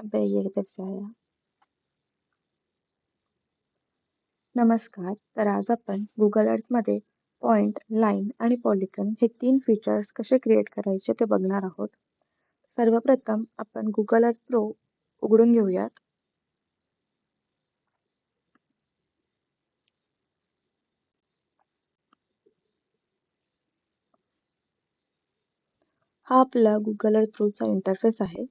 आहे नमस्कार. तर आज आपण गुगल अर्थमध्ये पॉइंट लाईन आणि पॉलिकन हे तीन फीचर्स कसे क्रिएट करायचे ते बघणार आहोत. सर्वप्रथम आपण गुगल अर्थ प्रो उघडून घेऊयात. हा आपला गुगल अर्थ प्रोचा इंटरफेस आहे.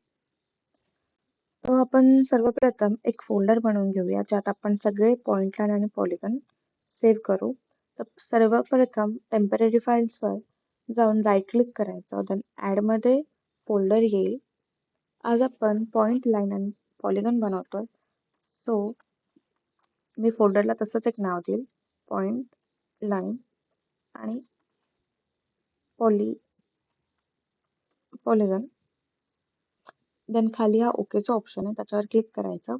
तो आपण सर्वप्रथम एक फोल्डर बनवून घेऊया ज्यात आपण सगळे पॉइंट लाईन आणि पॉलिगन सेव्ह करू. तर सर्वप्रथम टेंपररी फाईल्सवर जाऊन राईट क्लिक करायचं देन ॲडमध्ये फोल्डर येईल. आज आपण पॉइंट लाईन आणि पॉलिगन बनवतोय. सो मी फोल्डरला तसंच एक नाव देईल पॉइंट लाईन आणि पॉली पॉलिगन देन खाली हा ओकेचा ऑप्शन आहे त्याच्यावर क्लिक करायचं.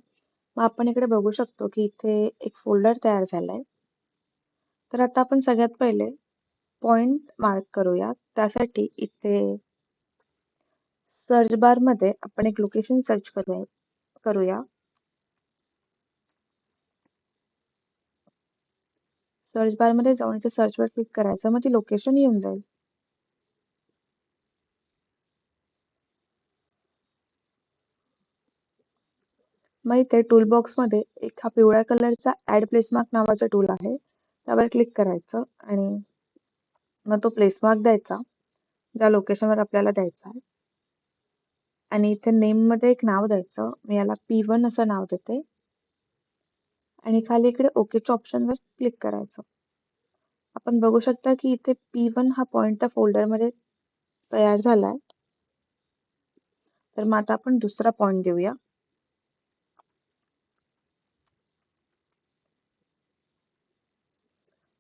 मग आपण इकडे बघू शकतो की इथे एक फोल्डर तयार झाला आहे तर आता आपण सगळ्यात पहिले पॉइंट मार्क करूया. त्यासाठी इथे सर्च बारमध्ये आपण एक लोकेशन सर्च करूया करूया. सर्च बारमध्ये जाऊन इथे सर्चवर क्लिक करायचं मग ती लोकेशन येऊन जाईल. मग इथे टूल मध्ये एक हा पिवळ्या कलरचा ऍड प्लेसमार्क नावाचा टूल आहे. त्यावर क्लिक करायचं आणि मग तो प्लेसमार्क द्यायचा. ज्या लोकेशनवर आपल्याला द्यायचा आहे. आणि इथे नेममध्ये एक नाव द्यायचं. मी याला पी वन असं नाव देते. आणि खाली इकडे ओकेच्या ऑप्शनवर क्लिक करायचं. आपण बघू शकता की इथे पी वन हा पॉइंट त्या फोल्डरमध्ये तयार झाला आहे तर मग आता आपण दुसरा पॉइंट देऊया.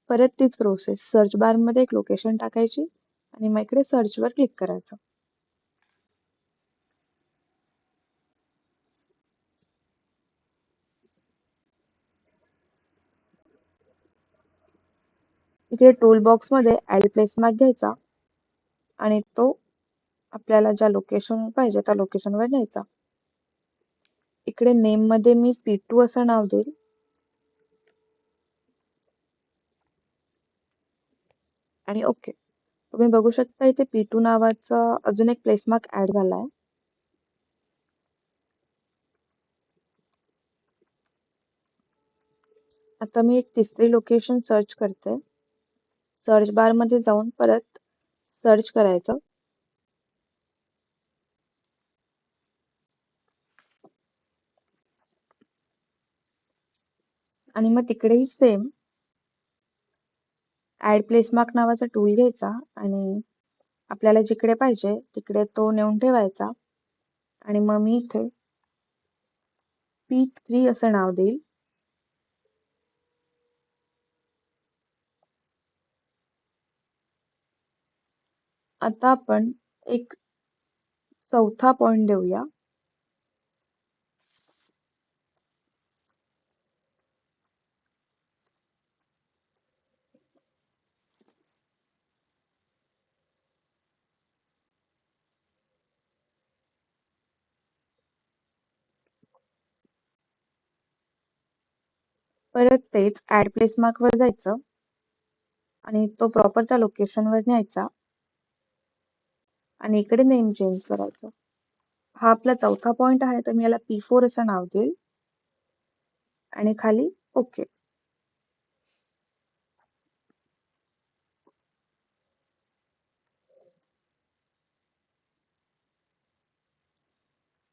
परत तीच प्रोसेस सर्च बारमध्ये एक लोकेशन टाकायची आणि मग इकडे सर्चवर क्लिक करायचं. इकडे टूल बॉक्समध्ये ऍड प्लेस मॅक घ्यायचा आणि तो आपल्याला ज्या लोकेशन पाहिजे त्या लोकेशनवर न्यायचा. इकडे नेममध्ये मी पी टू असं नाव देईल. आणि ओके. तुम्ही बघू शकता इथे पी टू नावाचा अजून एक प्लेसमार्क ऍड झाला आहे आता मी एक तिसरी लोकेशन सर्च करते. सर्च बारमध्ये जाऊन परत सर्च करायचं. आणि मग तिकडेही सेम ऍड प्लेसमार्क नावाचा टूल घ्यायचा आणि आपल्याला जिकडे पाहिजे तिकडे तो नेऊन ठेवायचा. आणि मग मी इथे पीक थ्री असं नाव देईल. आता आपण एक चौथा पॉइंट देऊया. परत तेच ऍड प्लेस मार्क वर जायचं. आणि तो प्रॉपर त्या लोकेशनवर न्यायचा. आणि इकडे नेम चेंज करायचं. हा आपला चौथा पॉइंट आहे तर मी याला पी फोर असं नाव देईल. आणि खाली ओके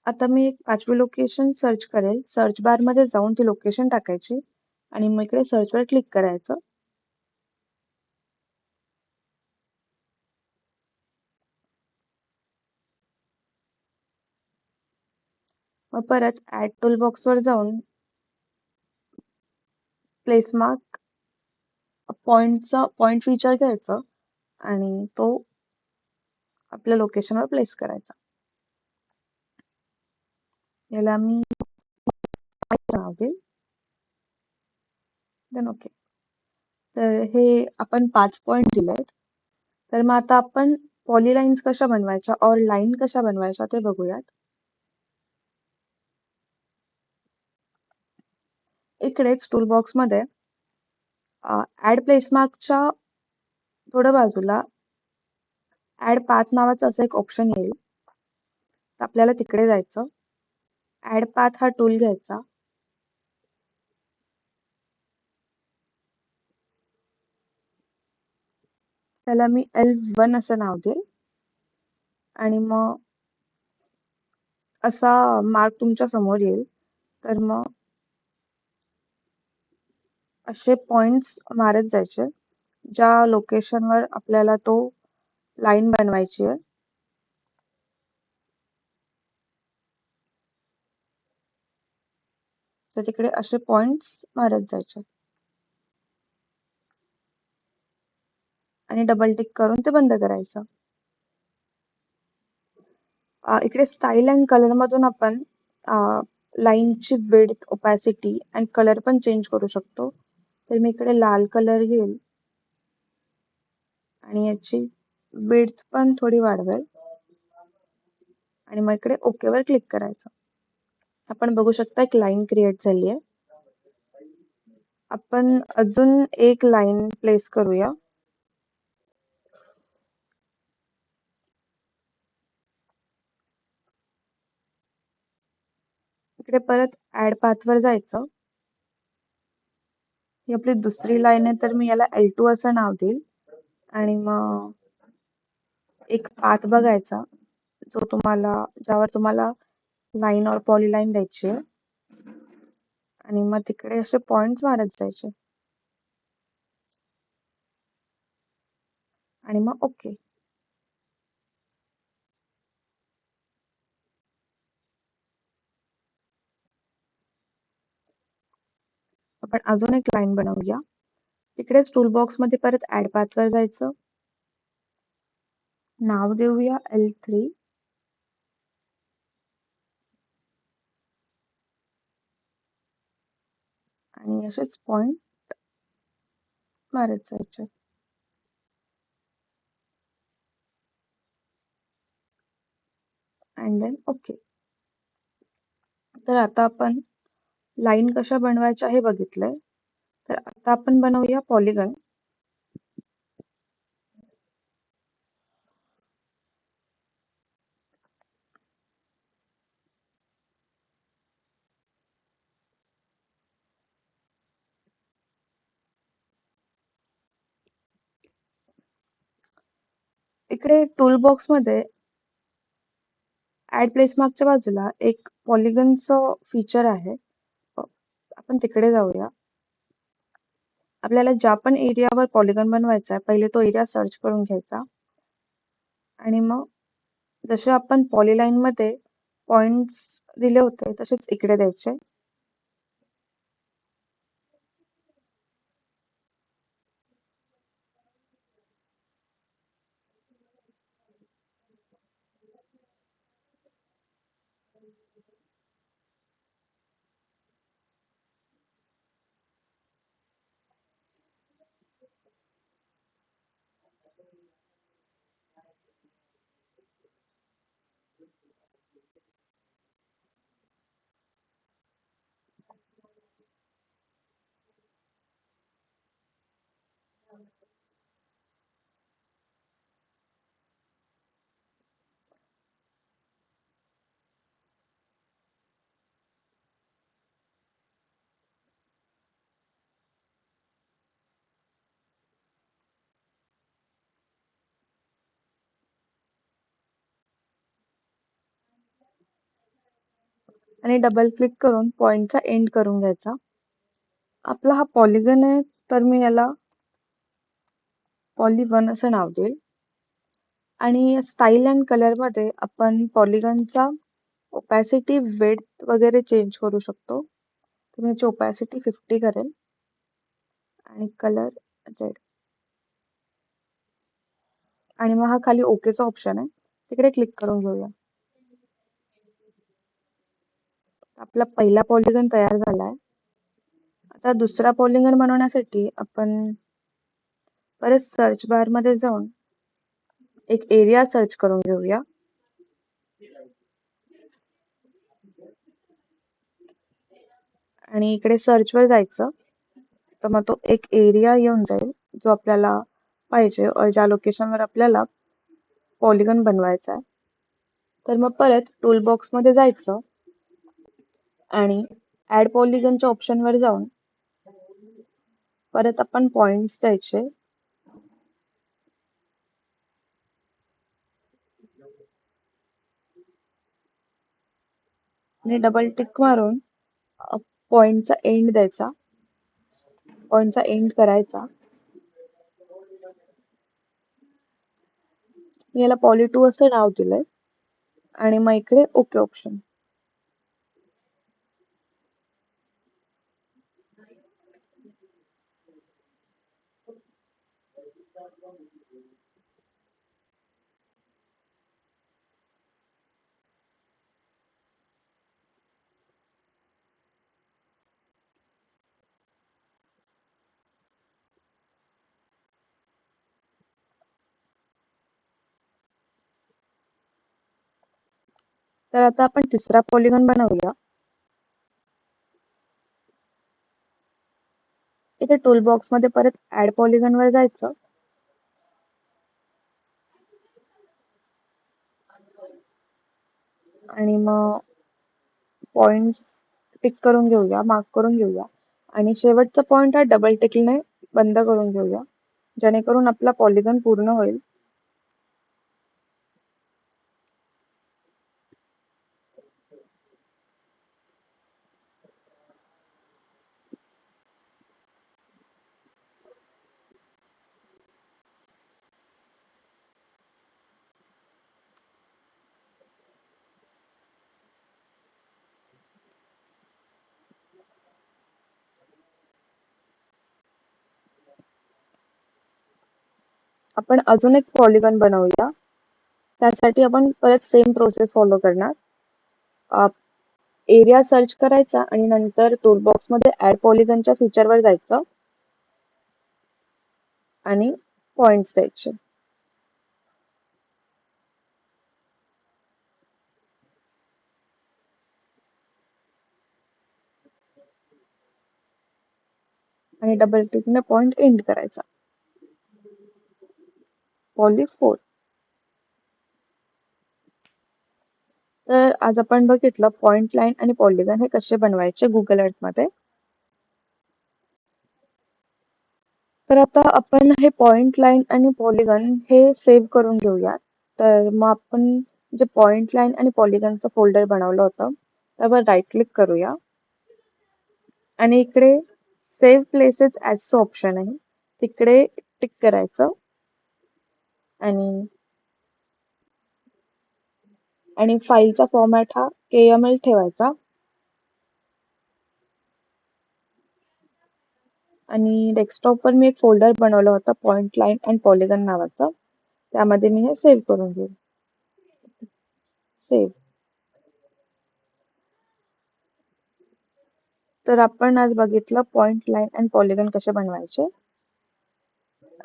आता मी एक पाचवी लोकेशन सर्च करेल. सर्च बारमध्ये जाऊन ती लोकेशन टाकायची. आणि मग इकडे सर्चवर क्लिक करायचं. मग परत ऍड टूल बॉक्स वर जाऊन प्लेसमार्क पॉईंटचा पॉइंटचा पॉइंट फीचर घ्यायचं आणि तो आपल्या लोकेशनवर प्लेस करायचा. याला मी नाव देन ओके तर हे आपण पाच पॉईंट दिले आहेत तर मग आता आपण पॉलीलाईन्स कशा बनवायच्या? और लाईन कशा बनवायच्या ते बघूयात. इकडेच टूलबॉक्समध्ये ॲड प्लेसमार्कच्या थोडं बाजूला ॲड पाथ नावाचं असं एक ऑप्शन येईल. आपल्याला तिकडे जायचं. ॲड पाथ हा टूल घ्यायचा. त्याला मी एल वन असं नाव देईल. आणि मग असा मार्क तुमच्यासमोर येईल. तर मग असे पॉइंट्स मारत जायचे. ज्या लोकेशनवर आपल्याला तो लाईन बनवायची आहे. तर तिकडे असे पॉइंट्स मारत जायचे. आणि डबल टिक करून ते बंद करायचं. इकडे स्टाईल अँड कलर मधून आपण लाईनची विड्थ ओपॅसिटी अँड कलर पण चेंज करू शकतो. तर मी इकडे लाल कलर घेईल. आणि याची विड्थ पण थोडी वाढवेल. आणि मग इकडे ओके वर क्लिक करायचं. आपण बघू शकता एक लाईन क्रिएट झाली आहे. आपण अजून एक लाईन प्लेस करूया. इकडे परत ऍड पाथवर जायचं. ही आपली दुसरी लाईन आहे तर मी याला एल टू असं नाव देईल. आणि मग एक पाथ बघायचा जो तुम्हाला ज्यावर तुम्हाला लाईन और पॉलीलाईन द्यायची आहे. आणि मग तिकडे असे पॉइंट्स मारत जायचे. आणि मग ओके आपण अजून एक लाईन बनवूया. तिकडेच टूल बॉक्समध्ये परत ऍड पाथवर जायचं. नाव देऊया एल थ्री आणि असेच पॉइंट मारत जायचे. अँड देन ओके तर आता आपण लाईन कशा बनवायच्या हे बघितलंय. तर आता आपण बनवूया पॉलिगन. इकडे टूल बॉक्समध्ये ऍड प्लेस मार्कच्या बाजूला एक पॉलिगनचं फीचर आहे. आपण तिकडे जाऊया. आपल्याला ज्या पण एरियावर पॉलिगन बनवायचा आहे पहिले तो एरिया सर्च करून घ्यायचा. आणि मग जसे आपण पॉलिलाईन मध्ये पॉइंट्स दिले होते तसेच इकडे द्यायचे. आणि डबल क्लिक करून पॉइंटचा एंड करून घ्यायचा. आपला हा पॉलिगन आहे तर मी याला पॉली वन असं नाव देईल. आणि स्टाईल अँड कलरमध्ये आपण पॉलिगनचा ओपॅसिटी वेट वगैरे चेंज करू शकतो. तर मी याची ओपॅसिटी फिफ्टी करेल. आणि कलर रेड आणि मग हा खाली ओकेचा ऑप्शन आहे. तिकडे क्लिक करून घेऊया. आपला पहिला पॉलिगन तयार झाला आहे आता दुसरा पॉलिगन बनवण्यासाठी आपण परत सर्च बारमध्ये जाऊन एक एरिया सर्च करून घेऊया. आणि इकडे सर्चवर जायचं. तर मग तो एक एरिया येऊन जाईल जो आपल्याला पाहिजे. अ, ज्या लोकेशनवर आपल्याला पॉलिगन बनवायचा आहे. तर मग परत टूल बॉक्समध्ये जायचं. आणि ऍड पॉलिगनच्या ऑप्शनवर जाऊन परत आपण पॉइंट्स द्यायचे. आणि डबल टिक मारून पॉइंटचा एंड द्यायचा. पॉइंटचा एंड करायचा. मी याला पॉली टू असं नाव दिलंय. आणि मग इकडे ओके ऑप्शन तर आता आपण तिसरा पॉलिगॉन बनवूया. इथे टूल बॉक्समध्ये परत ऍड पॉलिगॉन वर जायचं. आणि मग पॉइंट्स टिक करून घेऊया मार्क करून घेऊया. आणि शेवटचा पॉइंट हा डबल टिकने बंद करून घेऊया. जेणेकरून आपला पॉलिगॉन पूर्ण होईल. आपण अजून एक पॉलिगॉन बनवूया. त्यासाठी आपण परत सेम प्रोसेस फॉलो करणार. एरिया सर्च करायचा आणि नंतर टूलबॉक्समध्ये ऍड पॉलिगनच्या फीचरवर जायचं. आणि पॉइंट्स द्यायचे आणि डबल क्लिकने पॉइंट एंड करायचा. पॉली फोर तर आज आपण बघितलं पॉइंट लाईन आणि पॉलिगन हे कसे बनवायचे गुगल अर्थमध्ये. तर आता आपण हे पॉइंट लाईन आणि पॉलिगन हे सेव्ह करून घेऊया. तर मग आपण जे पॉइंट लाईन आणि पॉलिगनचं फोल्डर बनवलं होतं त्यावर राईट क्लिक करूया. आणि इकडे सेव्ह प्लेसेस ॲजचं ऑप्शन आहे. तिकडे टिक करायचं. आणि आणि फाईलचा फॉर्मॅट हा के एम एल ठेवायचा. आणि डेस्कटॉपवर मी एक फोल्डर बनवलं होतं पॉइंट लाईन अँड पॉलिगन नावाचं. त्यामध्ये मी हे सेव्ह करून घेईन. सेव्ह तर आपण आज बघितलं पॉइंट लाईन अँड पॉलिगन कसे बनवायचे.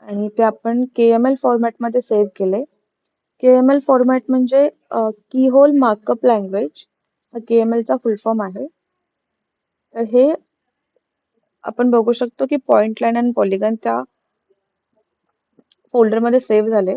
आणि ते आपण के एम एल फॉर्मॅटमध्ये सेव्ह केले. के एम एल फॉर्मॅट म्हणजे keyhole markup language K M एलचा full form आहे. तर हे आपण बघू शकतो की पॉइंट लाईन आणि पॉलिगन त्या फोल्डरमध्ये सेव्ह झाले.